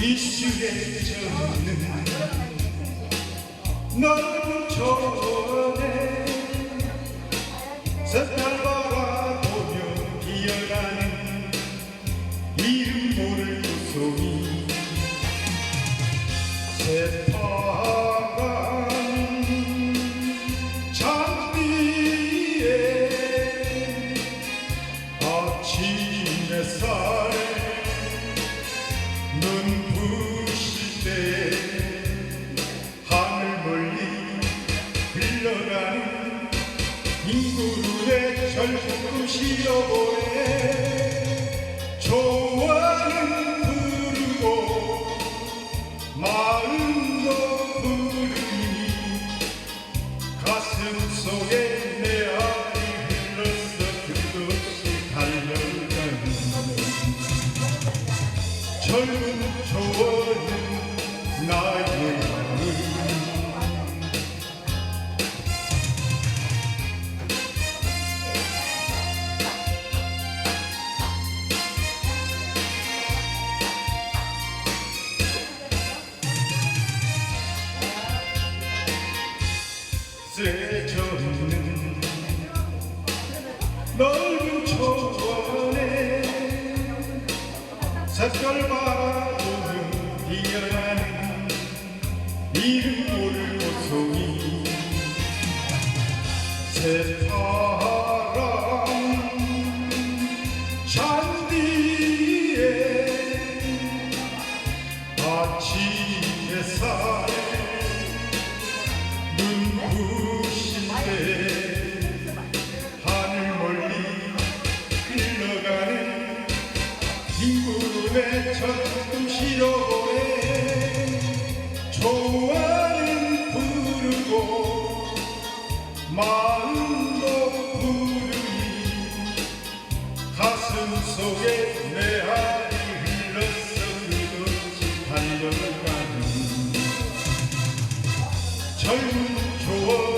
이슬에 젖는 넓은 초원에 색깔 바라보며 피어나는 이름 모를 소리 흰구름의 절구시여 보네 좋아는 부르고 마음도 부르니 가슴 속에 내 아이 흘러서 끝없이 달려가는 젊은 초원은 쓰레져있는 넓은 초원에 색깔 바라보며 피어나는 이름 새파란 잔디에 아침 햇살에 눈부 흰구름의 첫구시여 보네 좋아는 부르고 마음도 부르니 가슴 속에 내 아이 흘러서 끝없이 달려가는 젊은 조원